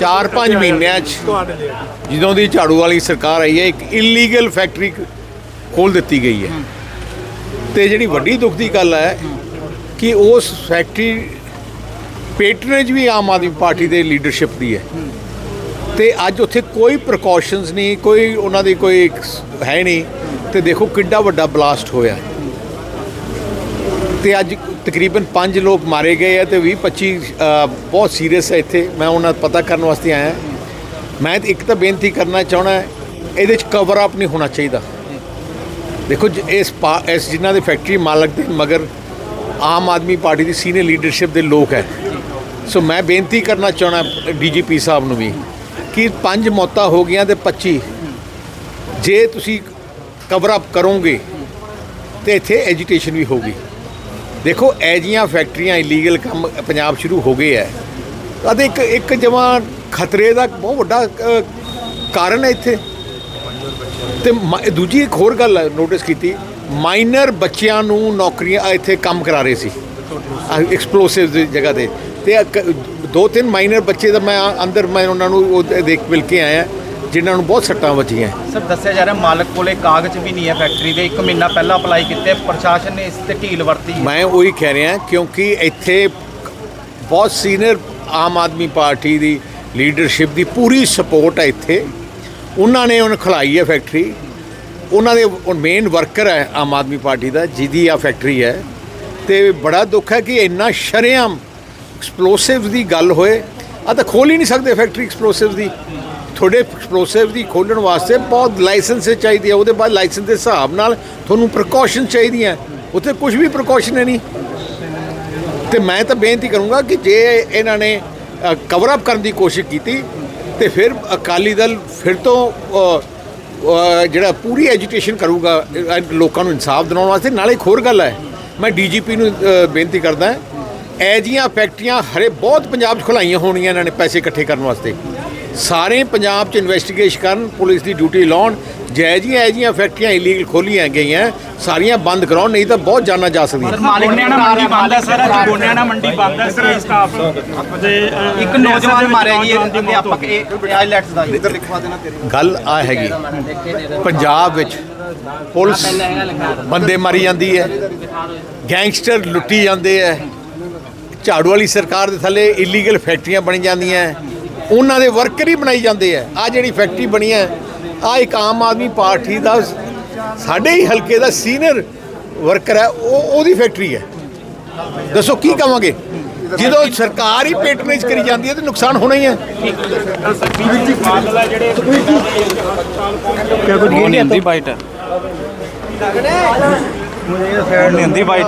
4-5 ਮਹੀਨਿਆਂ 'ਚ ਜਦੋਂ ਦੀ ਝਾੜੂ ਵਾਲੀ ਸਰਕਾਰ ਆਈ ਹੈ, ਇੱਕ ਇਲੀਗਲ ਫੈਕਟਰੀ ਖੋਲ ਦਿੱਤੀ ਗਈ ਹੈ। ਤੇ ਜਿਹੜੀ ਵੱਡੀ ਦੁੱਖ ਦੀ ਗੱਲ ਹੈ ਕਿ ਉਸ ਫੈਕਟਰੀ ਪੇਟਰੇਜ ਵੀ ਆਮ ਆਦਮੀ ਪਾਰਟੀ ਦੇ ਲੀਡਰਸ਼ਿਪ ਦੀ ਹੈ। ਤੇ ਅੱਜ ਉੱਥੇ ਕੋਈ ਪ੍ਰੀਕਾਸ਼ਨਸ ਨਹੀਂ, ਕੋਈ ਉਹਨਾਂ ਦੀ ਕੋਈ ਹੈ ਨਹੀਂ। ਤੇ ਦੇਖੋ ਕਿੰਨਾ ਵੱਡਾ ਬਲਾਸਟ ਹੋਇਆ ਤੇ ਅੱਜ ਤਕਰੀਬਨ 5 ਲੋਕ ਮਾਰੇ ਗਏ ਆ ਤੇ 20 25 ਬਹੁਤ ਸੀਰੀਅਸ ਹੈ ਇੱਥੇ। ਮੈਂ ਉਹਨਾਂ ਦਾ ਪਤਾ ਕਰਨ ਵਾਸਤੇ ਆਇਆ। ਮੈਂ ਇੱਕ ਤਾਂ ਬੇਨਤੀ ਕਰਨਾ ਚਾਹਣਾ ਇਹਦੇ ਚ ਕਵਰ ਅਪ ਨਹੀਂ ਹੋਣਾ ਚਾਹੀਦਾ। ਦੇਖੋ, ਜ- ਇਸ ਪਾ- ਇਸ ਜਿਨ੍ਹਾਂ ਦੇ ਫੈਕਟਰੀ ਮਾਲਕ ਦੇ ਮਗਰ ਆਮ ਆਦਮੀ ਪਾਰਟੀ ਦੀ ਸੀਨੀਅਰ ਲੀਡਰਸ਼ਿਪ ਦੇ ਲੋਕ ਹੈ। ਸੋ ਮੈਂ ਬੇਨਤੀ ਕਰਨਾ ਚਾਹਣਾ ਡੀਜੀਪੀ ਸਾਹਿਬ ਨੂੰ ਵੀ ਕਿ ਪੰਜ ਮੌਤਾਂ ਹੋ ਗਈਆਂ ਤੇ 25 ਜੇ ਤੁਸੀਂ ਕਵਰ ਅਪ ਕਰੋਗੇ, ਤੇ ਇੱਥੇ ਐਜੀਟੇਸ਼ਨ ਵੀ ਹੋਗੀ ਦੇਖੋ ਐਜੀਆਂ ਫੈਕਟਰੀਆਂ ਇਲੀਗਲ ਕੰਮ ਪੰਜਾਬ ਸ਼ੁਰੂ ਹੋ ਗਏ ਹੈ। ਅਤੇ ਇੱਕ ਇੱਕ ਜਮਾਂ ਖਤਰੇ ਦਾ ਬਹੁਤ ਵੱਡਾ ਕਾਰਨ ਹੈ ਇੱਥੇ। ਤੇ ਮ- ਦੂਜੀ ਇੱਕ ਹੋਰ ਗੱਲ ਨੋਟਿਸ ਕੀਤੀ ਮਾਈਨਰ ਬੱਚਿਆਂ ਨੂੰ ਨੌਕਰੀਆਂ ਇੱਥੇ ਕੰਮ ਕਰਾ ਰਹੇ ਸੀ। ਐਕਸਪਲੋਸਿਵ ਦੀ ਜਗ੍ਹਾ ਤੇ। ਤੇ ਇੱਕ- ਦੋ ਤਿੰਨ ਮਾਈਨਰ ਬੱਚੇ ਦਾ ਮੈਂ ਅੰਦਰ, ਮੈਂ ਉਹਨਾਂ ਨੂੰ ਉਹ ਦੇਖ ਮਿਲ ਕੇ ਆਇਆ। ਜਿਨ੍ਹਾਂ ਨੂੰ ਬਹੁਤ ਸੱਟਾਂ ਵੱਜੀਆਂ। ਸਰ ਦੱਸਿਆ ਜਾ ਰਿਹਾ ਮਾਲਕ ਕੋਲੇ ਕਾਗਜ਼ ਵੀ ਨਹੀਂ ਹੈ ਫੈਕਟਰੀ ਦੇ। 1 ਮਹੀਨਾ ਪਹਿਲਾਂ ਅਪਲਾਈ ਕੀਤੇ ਪ੍ਰਸ਼ਾਸਨ ਨੇ ਇਸ ਤੇ ਢੀਲ ਵਰਤੀ ਮੈਂ ਉਹੀ ਕਹਿ ਰਿਹਾ ਕਿਉਂਕਿ ਇੱਥੇ ਬਹੁਤ ਸੀਨੀਅਰ ਆਮ ਆਦਮੀ ਪਾਰਟੀ ਦੀ ਲੀਡਰਸ਼ਿਪ ਦੀ ਪੂਰੀ ਸਪੋਰਟ ਹੈ ਇੱਥੇ। ਉਹਨਾਂ ਨੇ ਉਹਨ ਖਲਾਈ ਹੈ ਫੈਕਟਰੀ। ਉਹਨਾਂ ਦੇ ਮੇਨ ਵਰਕਰ ਹੈ ਆਮ ਆਦਮੀ ਪਾਰਟੀ ਦਾ ਜਿਹਦੀ ਆ ਫੈਕਟਰੀ ਹੈ। ਤੇ ਬੜਾ ਦੁੱਖ ਹੈ ਕਿ ਇੰਨਾ ਸ਼ਰੇਆਮ ਐਕਸਪਲੋਸਿਵ ਦੀ ਗੱਲ ਹੋਏ। ਆ ਤਾਂ ਖੋਲ ਹੀ ਨਹੀਂ ਸਕਦੇ ਫੈਕਟਰੀ ਐਕਸਪਲੋਸਿਵ ਦੀ। ਤੁਹਾਡੇ ਐਕਸਪਲੋਸਿਵ ਦੀ ਖੋਲਣ ਵਾਸਤੇ ਬਹੁਤ ਲਾਇਸੈਂਸ ਚਾਹੀਦੀ ਹੈ। ਉਹਦੇ ਬਾਅਦ ਲਾਇਸੈਂਸ ਦੇ ਹਿਸਾਬ ਨਾਲ ਤੁਹਾਨੂੰ ਪ੍ਰੀਕਾਸ਼ਨ ਚਾਹੀਦੀਆਂ। ਉੱਥੇ ਕੁਝ ਵੀ ਪ੍ਰੀਕਾਸ਼ਨ ਹੈ ਨਹੀਂ। ਤੇ ਮੈਂ ਤਾਂ ਬੇਨਤੀ ਕਰੂੰਗਾ ਕਿ ਜੇ ਇਹਨਾਂ ਨੇ ਕਵਰ ਅਪ ਕਰਨ ਦੀ ਕੋਸ਼ਿਸ਼ ਕੀਤੀ, ਤੇ ਫਿਰ ਅਕਾਲੀ ਦਲ ਫਿਰ ਤੋਂ ਜਿਹੜਾ ਪੂਰੀ ਐਜੀਟੇਸ਼ਨ ਕਰੂਗਾ ਲੋਕਾਂ ਨੂੰ ਇਨਸਾਫ ਦਿਵਾਉਣ ਵਾਸਤੇ, ਨਾਲੇ ਇੱਕ ਹੋਰ ਗੱਲ ਹੈ, ਮੈਂ ਡੀਜੀਪੀ ਨੂੰ ਬੇਨਤੀ ਕਰਦਾ ਐ ਜੀਆਂ ਫੈਕਟਰੀਆਂ ਹਰੇ ਬਹੁਤ ਪੰਜਾਬ 'ਚ ਖੁਲਾਈਆਂ ਹੋਣੀਆਂ ਇਹਨਾਂ ਨੇ ਪੈਸੇ ਇਕੱਠੇ ਕਰਨ ਵਾਸਤੇ। ਸਾਰੇ ਪੰਜਾਬ 'ਚ ਇਨਵੈਸਟੀਗੇਸ਼ਨ ਕਰਨ ਪੁਲਿਸ ਦੀ ਡਿਊਟੀ ਲਾਉਣ ਜੈ ਜੀਆਂ ਇਹ ਜੀਆਂ ਫੈਕਟਰੀਆਂ ਇਲੀਗਲ ਖੋਲੀਆਂ ਗਈਆਂ ਸਾਰੀਆਂ ਬੰਦ ਕਰਾਉਣ ਨਹੀਂ ਤਾਂ ਬਹੁਤ ਜਾਨਾਂ ਜਾ ਸਕਦੀਆਂ। ਮਾਲਕ ਨੇ ਨਾ ਮੰਡੀ ਬੰਦ ਹੈ ਸਰ ਗੋਨਿਆਣਾ ਮੰਡੀ ਬੰਦ ਹੈ ਸਰ ਸਟਾਫ ਤੇ ਇੱਕ ਨੌਜਵਾਨ ਮਾਰਿਆ ਜੀ ਹੋ ਅਧਿਆਪਕ ਇਹ ਦਾ ਜੀ ਗੱਲ ਆ ਹੈਗੀ ਪੰਜਾਬ ਵਿੱਚ ਪੁਲਿਸ ਬੰਦੇ ਮਾਰੀ ਜਾਂਦੀ ਹੈ ਗੈਂਗਸਟਰ ਲੁੱਟੀ ਜਾਂਦੇ ਹੈ ਝਾੜੂ ਵਾਲੀ ਸਰਕਾਰ ਦੇ ਥੱਲੇ ਇਲੀਗਲ ਫੈਕਟਰੀਆਂ ਬਣੀ ਜਾਂਦੀਆਂ ਹੈ। ਉਹਨਾਂ ਦੇ ਵਰਕਰ ਹੀ ਬਣਾਈ ਜਾਂਦੇ ਆ। ਆ ਜਿਹੜੀ ਫੈਕਟਰੀ ਬਣੀ ਹੈ ਆ ਇੱਕ ਆਮ ਆਦਮੀ ਪਾਰਟੀ ਦਾ ਸਾਡੇ ਹੀ ਹਲਕੇ ਦਾ ਸੀਨੀਅਰ ਵਰਕਰ ਹੈ ਉਹ ਉਹਦੀ ਫੈਕਟਰੀ ਹੈ ਦੱਸੋ ਕੀ ਕਵਾਂਗੇ? ਜਦੋਂ ਸਰਕਾਰ ਹੀ ਪੇਟਰੇਜ ਕਰੀ ਜਾਂਦੀ ਹੈ ਤਾਂ ਨੁਕਸਾਨ ਹੋਣਾ ਹੀ ਹੈ ਉਹ ਨਹੀਂ ਹੁੰਦੀ ਬਾਈਟ ਨਹੀਂ ਹੁੰਦੀ ਬਾਈਟ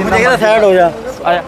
ਮੁਝੇ ਸਾਈਡ ਹੋ ਜਾ। ਆਇਆ।